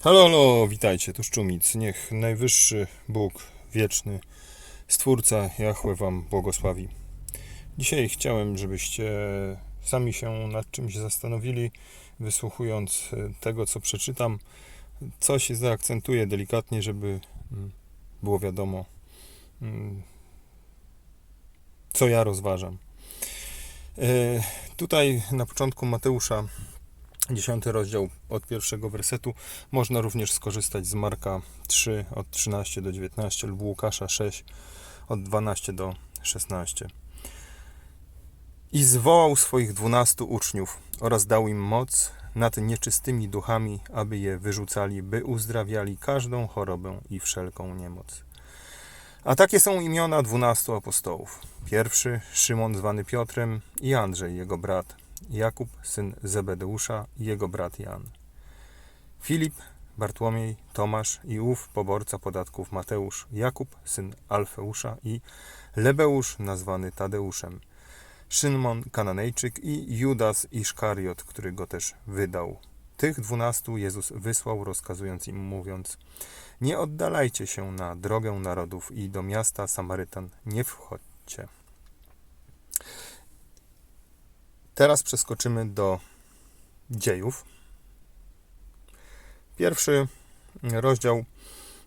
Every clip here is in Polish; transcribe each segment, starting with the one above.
Halo, halo, witajcie, tu Szczumic. Niech najwyższy Bóg, wieczny, Stwórca Jahwe Wam błogosławi. Dzisiaj chciałem, żebyście sami się nad czymś zastanowili, wysłuchując e, tego, co przeczytam. Coś zaakcentuję delikatnie, żeby mm, było wiadomo, mm, co ja rozważam. E, Tutaj na początku Mateusza 10 rozdział od pierwszego wersetu. Można również skorzystać z Marka 3 od 13 do 19 lub Łukasza 6 od 12 do 16. I zwołał swoich dwunastu uczniów oraz dał im moc nad nieczystymi duchami, aby je wyrzucali, by uzdrawiali każdą chorobę i wszelką niemoc. A takie są imiona dwunastu apostołów. Pierwszy Szymon zwany Piotrem i Andrzej jego brat, Jakub syn Zebedeusza i jego brat Jan. Filip, Bartłomiej, Tomasz i ów poborca podatków Mateusz, Jakub syn Alfeusza i Lebeusz nazwany Tadeuszem. Szymon Kananejczyk i Judas Iszkariot, który go też wydał. Tych dwunastu Jezus wysłał, rozkazując im, mówiąc: Nie oddalajcie się na drogę narodów i do miasta Samarytan nie wchodźcie. Teraz przeskoczymy do dziejów. Pierwszy rozdział,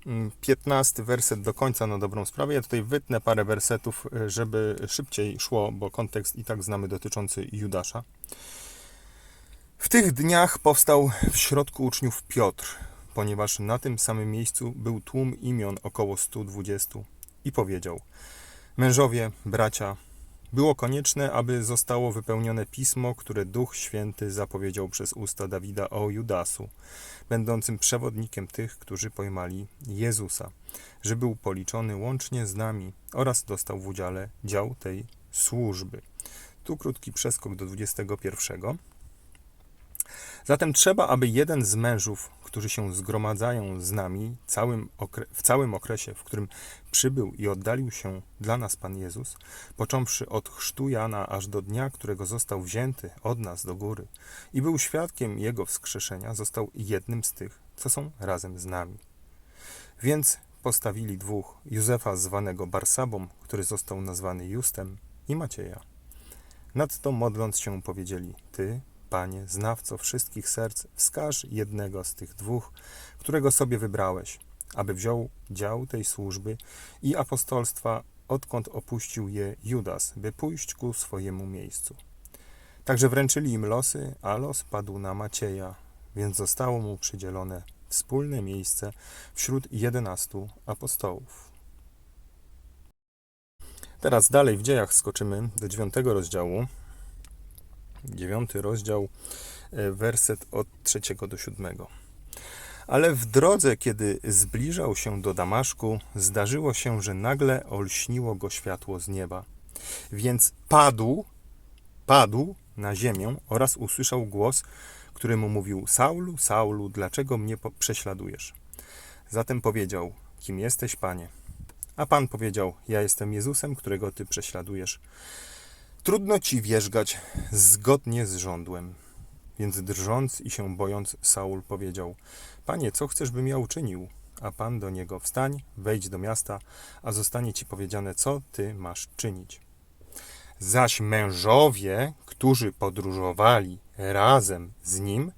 mm, 15 werset do końca na dobrą sprawę. Ja tutaj wytnę parę wersetów, y, żeby szybciej szło, bo kontekst i tak znamy dotyczący Judasza. W tych dniach powstał w środku uczniów Piotr, ponieważ na tym samym miejscu był tłum imion około 120 i powiedział: Mężowie, bracia, było konieczne, aby zostało wypełnione pismo, które Duch Święty zapowiedział przez usta Dawida o Judasu, będącym przewodnikiem tych, którzy pojmali Jezusa, że był policzony łącznie z nami oraz dostał w udziale dział tej służby. Tu krótki przeskok do 21. Zatem trzeba, aby jeden z mężów, którzy się zgromadzają z nami całym w całym okresie, w którym przybył i oddalił się dla nas Pan Jezus, począwszy od chrztu Jana aż do dnia, którego został wzięty od nas do góry i był świadkiem Jego wskrzeszenia, został jednym z tych, co są razem z nami. Więc postawili dwóch, Józefa zwanego Barsabą, który został nazwany Justem i Macieja. Nadto modląc się powiedzieli, Ty, Panie, znawco wszystkich serc, wskaż jednego z tych dwóch, którego sobie wybrałeś, aby wziął dział tej służby i apostolstwa, odkąd opuścił je Judas, by pójść ku swojemu miejscu. Także wręczyli im losy, a los padł na Macieja, więc zostało mu przydzielone wspólne miejsce wśród jedenastu apostołów. Teraz dalej w dziejach skoczymy do dziewiątego rozdziału. Dziewiąty rozdział, e, werset od trzeciego do siódmego. Ale w drodze, kiedy zbliżał się do Damaszku, zdarzyło się, że nagle olśniło go światło z nieba. Więc padł, padł na ziemię oraz usłyszał głos, który mu mówił: Saulu, Saulu, dlaczego mnie prześladujesz? Zatem powiedział: Kim jesteś, panie? A pan powiedział: Ja jestem Jezusem, którego ty prześladujesz. Trudno ci wierzgać zgodnie z żądłem. Więc drżąc i się bojąc, Saul powiedział: Panie, co chcesz, bym ja uczynił? A pan do niego: Wstań, wejdź do miasta, a zostanie ci powiedziane, co ty masz czynić. Zaś mężowie, którzy podróżowali razem z nim,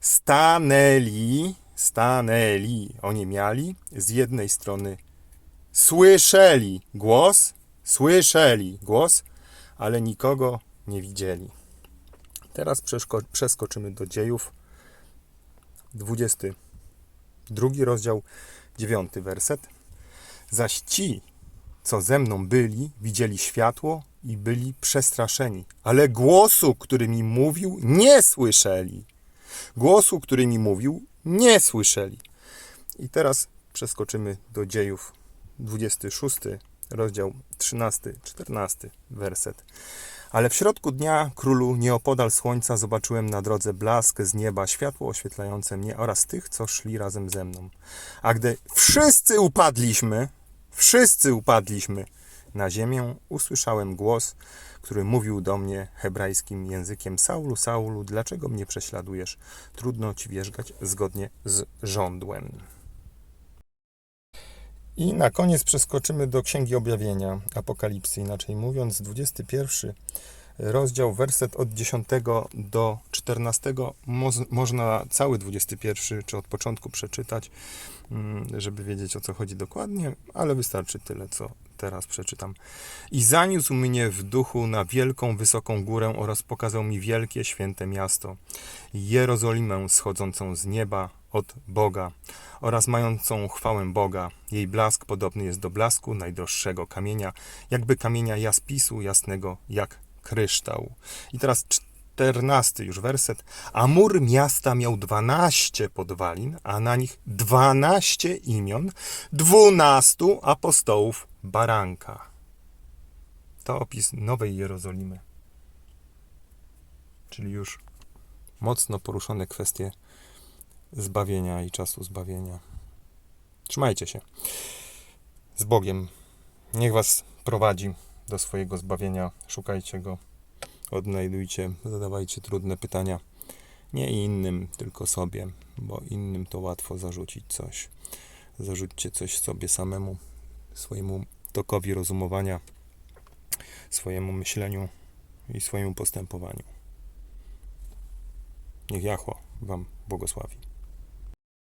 stanęli, stanęli, oni mieli z jednej strony, słyszeli głos, słyszeli głos, ale nikogo nie widzieli. Teraz przeskoczymy do dziejów. 22 rozdział, 9 werset. Zaś ci, co ze mną byli, widzieli światło i byli przestraszeni, ale głosu, który mi mówił, nie słyszeli. Głosu, który mi mówił, nie słyszeli. I teraz przeskoczymy do dziejów 26 rozdział 13, 14 werset. Ale w środku dnia, królu, nieopodal słońca, zobaczyłem na drodze blask z nieba, światło oświetlające mnie oraz tych, co szli razem ze mną. A gdy wszyscy upadliśmy, wszyscy upadliśmy na ziemię, usłyszałem głos, który mówił do mnie hebrajskim językiem: Saulu, Saulu, dlaczego mnie prześladujesz? Trudno ci wierzgać zgodnie z żądłem. I na koniec przeskoczymy do Księgi Objawienia, Apokalipsy, inaczej mówiąc, 21 rozdział, werset od 10 do 14. Moz, można cały 21, czy od początku przeczytać, mm, żeby wiedzieć o co chodzi dokładnie, ale wystarczy tyle, co teraz przeczytam. I zaniósł mnie w duchu na wielką, wysoką górę oraz pokazał mi wielkie, święte miasto, Jerozolimę schodzącą z nieba od Boga oraz mającą chwałę Boga. Jej blask podobny jest do blasku najdroższego kamienia, jakby kamienia jaspisu jasnego jak kryształ. I teraz czternasty już werset. A mur miasta miał dwanaście podwalin, a na nich dwanaście imion, dwunastu apostołów baranka. To opis Nowej Jerozolimy. Czyli już mocno poruszone kwestie zbawienia i czasu zbawienia. Trzymajcie się. Z Bogiem. Niech Was prowadzi do swojego zbawienia. Szukajcie Go, odnajdujcie, zadawajcie trudne pytania. Nie innym, tylko sobie, bo innym to łatwo zarzucić coś. Zarzućcie coś sobie samemu, swojemu tokowi rozumowania, swojemu myśleniu i swojemu postępowaniu. Niech Jahło Wam błogosławi.